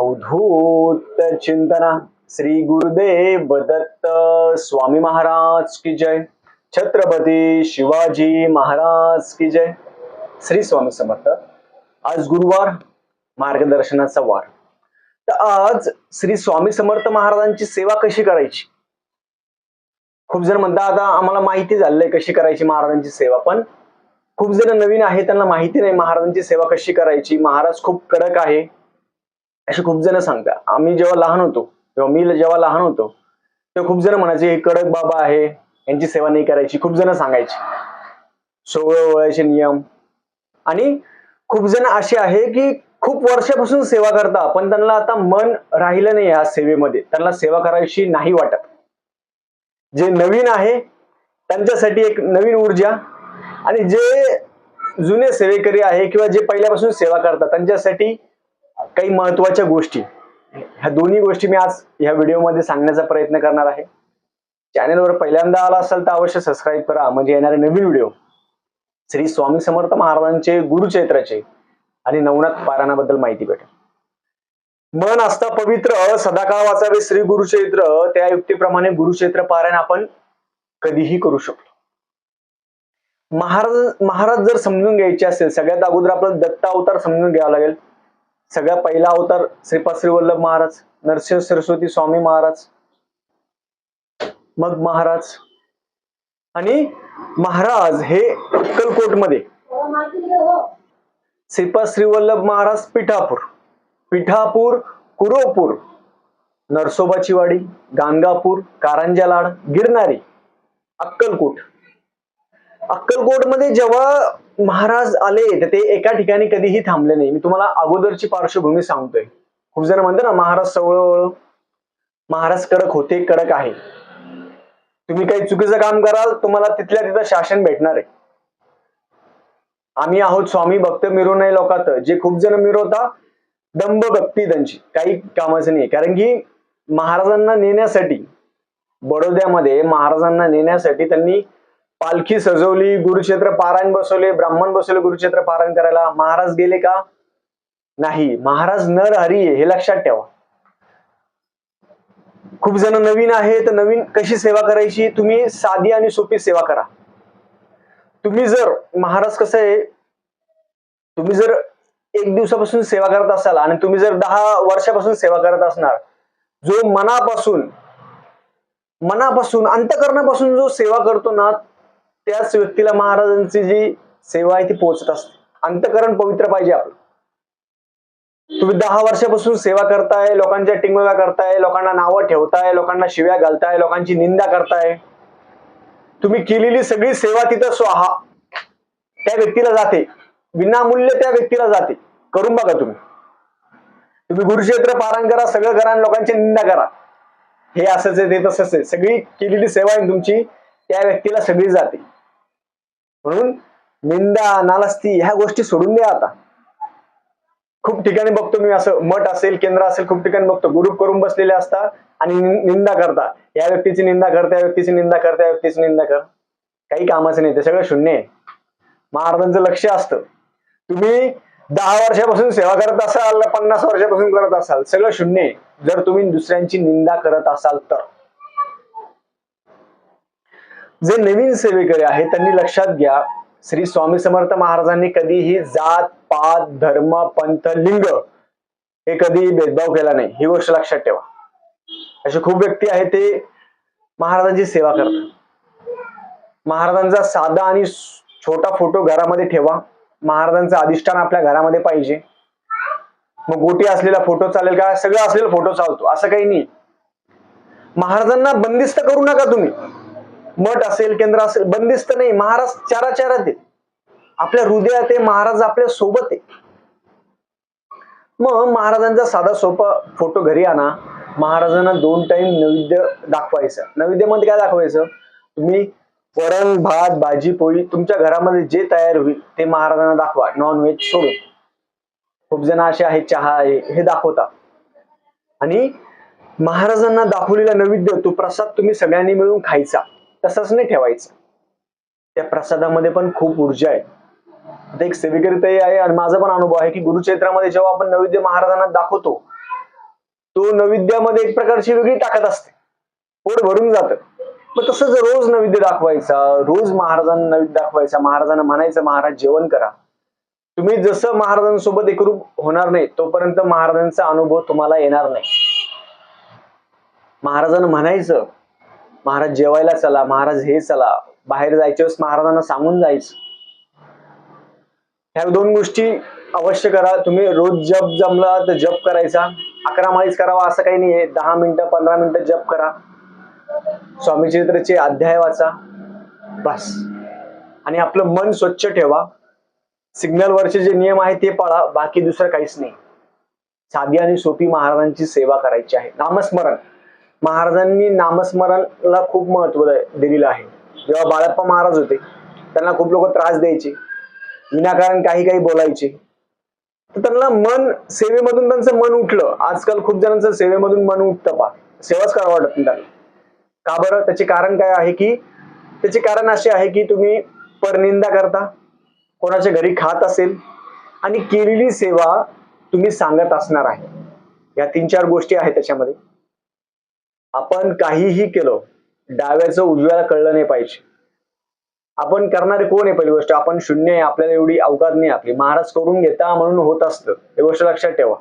अवधूत चिंतना श्री गुरुदेव दत्त स्वामी महाराज की जय. छत्रपती शिवाजी महाराज की जय. श्री स्वामी समर्थ. आज गुरुवार मार्गदर्शनाचा वार. तर आज श्री स्वामी समर्थ महाराजांची सेवा कशी करायची? खूप जण म्हणतात आता आम्हाला माहिती झालंय कशी करायची महाराजांची सेवा. पण खूप जण नवीन आहे त्यांना माहिती नाही महाराजांची सेवा कशी करायची. महाराज खूप कडक आहे. असे खूप जण सांगतात. आम्ही जेव्हा लहान होतो तेव्हा मी जेव्हा लहान होतो तेव्हा खूप जण म्हणायचे हे कडक बाबा आहे यांची सेवा नाही करायची. खूप जण सांगायचे. सोहळं वळायचे नियम. आणि खूप जण असे आहे की खूप वर्षापासून सेवा करता पण त्यांना आता मन राहिलं नाही या सेवेमध्ये. त्यांना सेवा करायची नाही वाटत. जे नवीन आहे त्यांच्यासाठी एक नवीन ऊर्जा. आणि जे जुने सेवेकरी आहे किंवा जे पहिल्यापासून सेवा करतात त्यांच्यासाठी काही महत्त्वाच्या गोष्टी. ह्या दोन्ही गोष्टी मी आज ह्या व्हिडिओमध्ये सांगण्याचा प्रयत्न करणार आहे. चॅनेलवर पहिल्यांदा आला असाल तर अवश्य सबस्क्राईब करा. म्हणजे येणारे नवीन व्हिडिओ श्री स्वामी समर्थ महाराजांचे गुरुचैत्राचे आणि नवनाथ पारायणाबद्दल माहिती भेटेल. मन असता पवित्र सदाकाळ वाचावे श्री गुरुचैत्र त्या युक्तीप्रमाणे गुरुचैत्र पारायण आपण कधीही करू शकतो. महाराज महाराज जर समजून घ्यायचे असेल सगळ्यात अगोदर आपलं दत्तावतार समजून घ्यावा लागेल. सगळ्यात पहिला अवतार श्रीपाद श्रीवल्लभ महाराज नरसिंह सरस्वती स्वामी महाराज मग महाराज आणि महाराज हे अक्कलकोटमध्ये. श्रीपाद श्रीवल्लभ महाराज पिठापूर पिठापूर कुरोपूर नरसोबाची वाडी गाणगापूर कारंजा लाड गिरणारी अक्कलकोट. अक्कलकोटमध्ये जेव्हा महाराज आले तर ते एका ठिकाणी कधीही थांबले नाही. मी तुम्हाला अगोदरची पार्श्वभूमी सांगतोय. खूप जण म्हणते ना महाराज सवळ महाराज कडक होते कडक आहे. तुम्ही काही चुकीचं काम कराल तुम्हाला तिथल्या तिथं शासन भेटणार आहे. आम्ही आहोत स्वामी भक्त मिरू नाही लोकात. जे खूप जण मिरवता दंभ भक्ती त्यांची. काही कामाचं नाही. कारण की महाराजांना नेण्यासाठी बडोद्यामध्ये महाराजांना नेण्यासाठी त्यांनी पालखी सजवली गुरुक्षेत्र पारायण बसवले ब्राह्मण बसवले गुरुक्षेत्र पारायण करायला. महाराज गेले का? नाही. महाराज नर हरी आहे हे लक्षात ठेवा. खूप जण नवीन आहे तर नवीन कशी सेवा करायची? तुम्ही साधी आणि सोपी सेवा करा. तुम्ही जर महाराज कसं आहे तुम्ही जर एक दिवसापासून सेवा करत असाल आणि तुम्ही जर दहा वर्षापासून सेवा करत असणार जो मनापासून मनापासून अंतकरणापासून जो सेवा करतो ना त्याच व्यक्तीला महाराजांची जी सेवा आहे ती पोहोचत असते. अंतकरण पवित्र पाहिजे आपलं. तुम्ही दहा वर्षापासून सेवा करताय लोकांच्या टिंगोला करताय लोकांना नावं ठेवताय लोकांना शिव्या घालताय लोकांची निंदा करताय. तुम्ही केलेली सगळी सेवा तिथं स्वाहा. त्या व्यक्तीला जाते. विनामूल्य त्या व्यक्तीला जाते. करून बघा तुम्ही. तुम्ही गुरुक्षेत्र पारायण करा सगळं करा आणि लोकांची निंदा करा. हे असंच आहे ते तसंच आहे. सगळी केलेली सेवा आहे तुमची त्या व्यक्तीला सगळी जाते. म्हणून निंदा नालस्ती ह्या गोष्टी सोडून द्या आता. खूप ठिकाणी बघतो मी असं मठ असेल केंद्र असेल खूप ठिकाणी बघतो. ग्रुप करून बसलेले असतात आणि निंदा करता या व्यक्तीची निंदा करता या व्यक्तीची निंदा करता या व्यक्तीची निंदा कर. काही कामाचं नाही ते सगळं शून्य आहे. महाराजांचं लक्ष असतं. तुम्ही दहा वर्षापासून सेवा करत असाल पन्नास वर्षापासून करत असाल सगळं शून्य आहे. जर तुम्ही दुसऱ्यांची निंदा करत असाल तर. जे नवीन सेवेकरी आहेत त्यांनी लक्षात घ्या श्री स्वामी समर्थ महाराजांनी कधीही जात पात धर्म पंथ लिंग हे कधी भेदभाव केला नाही. ही गोष्ट लक्षात ठेवा. असे खूप व्यक्ती आहेत ते महाराजांची सेवा करतात. महाराजांचा साधा आणि छोटा फोटो घरामध्ये ठेवा. महाराजांचं अधिष्ठान आपल्या घरामध्ये पाहिजे. मग गोटी असलेला फोटो चालेल का? सगळं असलेला फोटो चालतो. असं काही नाही. महाराजांना बंदिस्त करू नका तुम्ही. मठ असेल केंद्र असेल बंदिस्त नाही. महाराज चारा चारात आहे आपल्या हृदयात आहे महाराज आपल्यासोबत आहे. मग महाराजांचा साधा सोपा फोटो घरी आणा. महाराजांना दोन टाइम नैवेद्य दाखवायचं. नैवेद्यामध्ये म्हणजे काय दाखवायचं? तुम्ही वरण भात भाजी पोळी तुमच्या घरामध्ये जे तयार होईल ते महाराजांना दाखवा. नॉनव्हेज सोडून. खूप जण असे आहेत चहा आहे हे दाखवतात आणि महाराजांना दाखवलेला नैवेद्य तो प्रसाद तुम्ही सगळ्यांनी मिळून खायचा. तसंच नाही ठेवायचं. त्या प्रसादामध्ये पण खूप ऊर्जा आहे. आता एक सेवेकरी आहे आणि माझा पण अनुभव आहे की गुरुक्षेत्रामध्ये जेव्हा आपण नैवेद्य महाराजांना दाखवतो तो नैवेद्यामध्ये एक प्रकारची वेगळी ताकद असते. पोट भरून जातं. मग तसंच रोज नैवेद्य दाखवायचा रोज महाराजांना नैवेद्य दाखवायचा महाराजांना म्हणायचं महाराज जेवण करा. तुम्ही जसं महाराजांसोबत एकरूप होणार नाही तोपर्यंत महाराजांचा अनुभव तुम्हाला येणार नाही. महाराजांना म्हणायचं महाराज जेवायला चला महाराज हे चला. बाहेर जायच्या वेळेस महाराजांना सांगून जायचं. ह्या दोन गोष्टी अवश्य करा. तुम्ही रोज जप जमला तर जप करायचा. अकरा माळीच करावा असं काही नाहीये. दहा मिनिटं पंधरा मिनिटं जप करा. स्वामी चरित्रचे अध्याय वाचा. बस. आणि आपलं मन स्वच्छ ठेवा. सिग्नल वरचे जे नियम आहेत ते पाळा. बाकी दुसरं काहीच नाही. साधी आणि सोपी महाराजांची सेवा करायची आहे. नामस्मरण. महाराजांनी नामस्मरणला खूप महत्त्व दिलेलं आहे. जेव्हा बाळप्पा महाराज होते त्यांना खूप लोक त्रास द्यायचे विनाकारण काही काही बोलायचे. तर त्यांना मन सेवेमधून त्यांचं मन उठलं. आजकाल खूप जणांचं सेवेमधून मन उठतं पा सेवाच करावं वाटत नाही त्यांना. का बरं? त्याचे कारण काय आहे की त्याचे कारण असे आहे की तुम्ही परनिंदा करता कोणाच्या घरी खात असेल आणि केलेली सेवा तुम्ही सांगत असणार आहे. या तीन चार गोष्टी आहेत त्याच्यामध्ये. आपण काहीही केलं डाव्याचं उजव्याला कळलं नाही पाहिजे. आपण करणारे कोण आहे पहिली गोष्ट? आपण शून्य आहे आपल्याला एवढी अवकात नाही आपली. महाराज करून घेता म्हणून होत असतं. हे गोष्ट लक्षात ठेवा.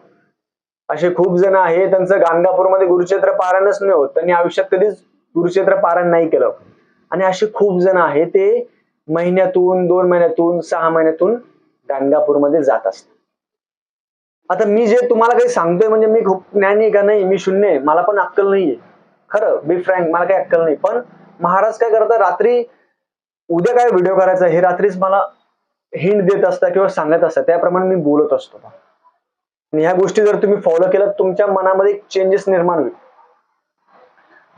असे खूप जण आहे त्यांचं गाणगापूरमध्ये गुरुक्षेत्र पारायणच नाही होत. त्यांनी आयुष्यात कधीच गुरुक्षेत्र पारायण नाही केलं. आणि असे खूप जण आहे ते महिन्यातून दोन महिन्यातून सहा महिन्यातून गाणगापूरमध्ये जात असतात. आता मी जे तुम्हाला काही सांगतोय म्हणजे मी खूप ज्ञानी का नाही? मी शून्य आहे. मला पण अक्कल नाहीये. खरं बी फ्रँक मला काही अक्कल नाही. पण महाराज काय करतात रात्री उद्या काय व्हिडिओ करायचा हे रात्रीच मला हिंट देत असता किंवा सांगत असतात. त्याप्रमाणे मी बोलत असतो. आणि ह्या गोष्टी जर तुम्ही फॉलो केलं तुमच्या मनामध्ये एक चेंजेस निर्माण होईल.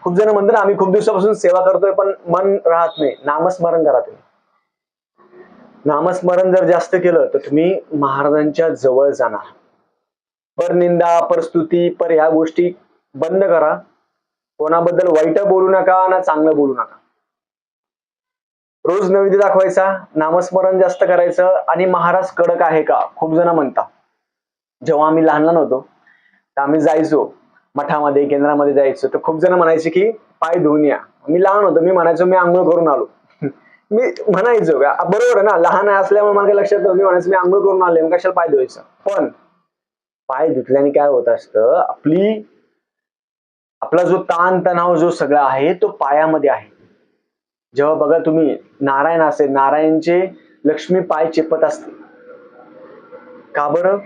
खूप जण म्हणतात आम्ही खूप दिवसापासून सेवा करतोय पण मन राहत नाही. नामस्मरण करा तुम्ही. नामस्मरण जर जास्त केलं तर तुम्ही महाराजांच्या जवळ जाणार. परनिंदा परस्तुती पर ह्या गोष्टी बंद करा. कोणाबद्दल वाईट बोलू नका ना चांगलं बोलू नका. रोज नैवेद्य दाखवायचा नामस्मरण जास्त करायचं आणि महाराज कडक आहे का? खूप जण म्हणता जेव्हा आम्ही लहान लहान होतो तर आम्ही जायचो मठामध्ये केंद्रामध्ये जायचो. तर खूप जण म्हणायचे की पाय धुवून या. मी लहान होतो मी म्हणायचो मी आंघोळ करून आलो. मी म्हणायचो का बरोबर आहे ना? लहान असल्यामुळे मला काही लक्षात मी म्हणायचं मी आंघोळ करून आले कशाला पाय धुवायचं? पण पाय धुतल्याने काय होत असतं आपली आपला जो ताण तणाव जो सगळा आहे तो पायामध्ये आहे. जेव्हा बघा तुम्ही नारायण असेल नारायणचे लक्ष्मी पाय चेपत असते का बरं?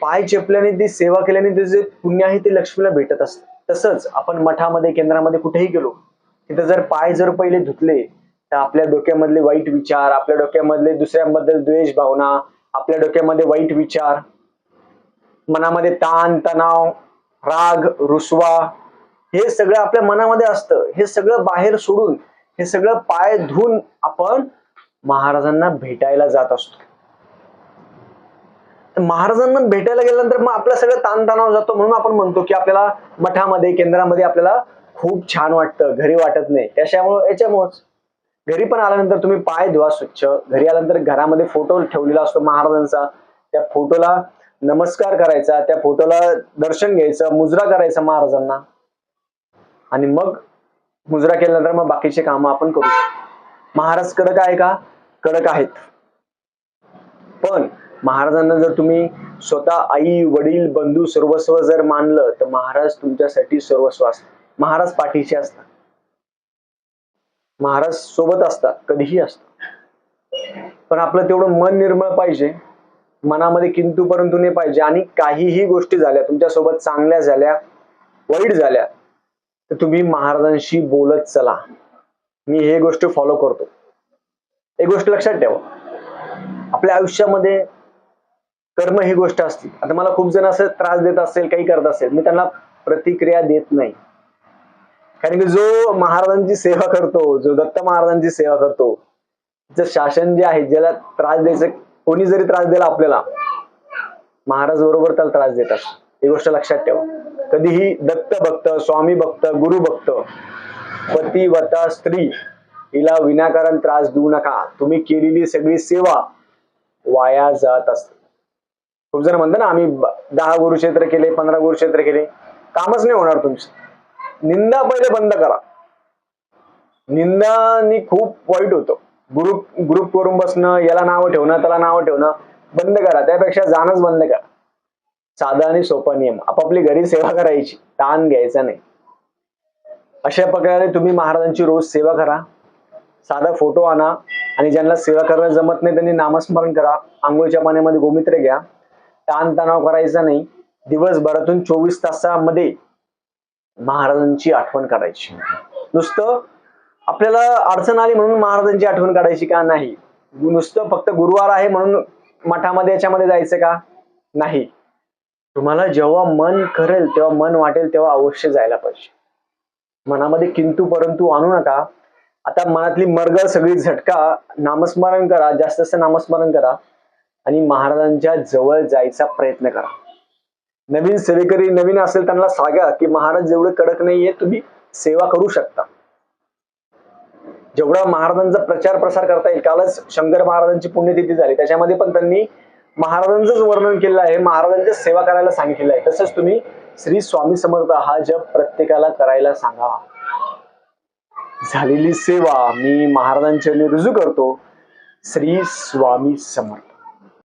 पाय चेपल्याने ती सेवा केल्याने ते जे पुण्य आहे ते लक्ष्मीला भेटत असते. तसंच आपण मठामध्ये केंद्रामध्ये कुठेही गेलो तिथं जर पाय जर पहिले धुतले तर आपल्या डोक्यामधले वाईट विचार आपल्या डोक्यामधले दुसऱ्यांबद्दल द्वेष भावना आपल्या डोक्यामध्ये वाईट विचार मनामध्ये ताण तणाव राग रुसवा हे सगळं आपल्या मनामध्ये असतं. हे सगळं बाहेर सोडून हे सगळं पाय धुवून आपण महाराजांना भेटायला जात असतो. महाराजांना भेटायला गेल्यानंतर मग आपला सगळं ताणतणाव जातो म्हणून आपण म्हणतो की आपल्याला मठामध्ये केंद्रामध्ये आपल्याला खूप छान वाटतं. घरी वाटत नाही. त्याच्यामुळं याच्यामुळंच. घरी पण आल्यानंतर तुम्ही पाय धुवा स्वच्छ. घरी आल्यानंतर घरामध्ये फोटो ठेवलेला असतो महाराजांचा. त्या फोटोला नमस्कार करायचा. त्या फोटोला दर्शन घ्यायचं. मुजरा करायचा महाराजांना. आणि मग मुजरा केल्यानंतर मग बाकीचे कामं आपण करू शकतो. महाराज कडक आहे का? कडक आहेत. पण महाराजांना जर तुम्ही स्वतः आई वडील बंधू सर्वस्व जर मानलं तर महाराज तुमच्यासाठी सर्वस्व असतात. महाराज पाठीचे असतात. महाराज सोबत असतात कधीही असतात. पण आपलं तेवढं मन निर्मळ पाहिजे मनामध्ये किंतु परंतु नाही पाहिजे आणि काहीही गोष्टी झाल्या तुमच्यासोबत चांगल्या झाल्या वाईट झाल्या तर तुम्ही महाराजांशी बोलत चला. मी हे गोष्ट फॉलो करतो. एक गोष्ट लक्षात ठेवा. आपल्या आयुष्यामध्ये कर्म ही गोष्ट असते आता मला खूप जण असं त्रास देत असेल काही करत असेल. मी त्यांना प्रतिक्रिया देत नाही. कारण की जो महाराजांची सेवा करतो जो दत्त महाराजांची सेवा करतो जे शासन जे आहे ज्याला त्रास द्यायचं कोणी जरी त्रास दिला आपल्याला महाराज बरोबर त्याला त्रास देतात. ही गोष्ट लक्षात ठेवा. कधीही दत्त भक्त स्वामी भक्त गुरु भक्त पती वता स्त्री हिला विनाकारण त्रास देऊ नका. तुम्ही केलेली सगळी सेवा वाया जात असते. खूप जण म्हणतात ना आम्ही दहा गुरुक्षेत्र केले पंधरा गुरुक्षेत्र केले. कामच नाही होणार तुमचं. निंदा पहिले बंद करा. निंदानी खूप वाईट होतं. ग्रुप ग्रुप करून बसणं याला नाव ठेवणं त्याला नाव ठेवणं बंद करा. त्यापेक्षा जाणंच बंद करा. साधा आणि सोपा नियम. आपापली घरी सेवा करायची. ताण घ्यायचा नाही. अशा प्रकारे तुम्ही महाराजांची रोज सेवा करा. साधा फोटो आणा आणि ज्यांना सेवा करणं जमत नाही त्यांनी नामस्मरण करा. आंघोळीच्या पाण्यामध्ये गोमित्र घ्या. ताण तणाव करायचा नाही. दिवसभरातून चोवीस तासामध्ये महाराजांची आठवण काढायची. नुसतं आपल्याला अडचण आली म्हणून महाराजांची आठवण काढायची का? नाही. नुसतं फक्त गुरुवार आहे म्हणून मठामध्ये याच्यामध्ये जायचं का? नाही. तुम्हाला जेव्हा मन करेल तेव्हा मन वाटेल तेव्हा अवश्य जायला पाहिजे. मनामध्ये किंतु परंतु आणू नका. आता मनातली मरगळ सगळी झटका नामस्मरण करा जास्त जास्त नामस्मरण करा आणि महाराजांच्या जवळ जायचा प्रयत्न करा. नवीन सेवेकरी नवीन असेल त्यांना सांगा की महाराज जेवढे कडक नाहीये तुम्ही सेवा करू शकता. जेवढा महाराजांचा प्रचार प्रसार करता येईल कालच शंकर महाराजांची पुण्यतिथी झाली. त्याच्यामध्ये पण त्यांनी महाराजांचंच वर्णन केलं आहे महाराजांच्या सेवा करायला सांगितलेलं आहे. तसंच तुम्ही श्री स्वामी समर्थ हा जप प्रत्येकाला करायला सांगा. झालेली सेवा मी महाराजांच्या रुजू करतो. श्री स्वामी समर्थ.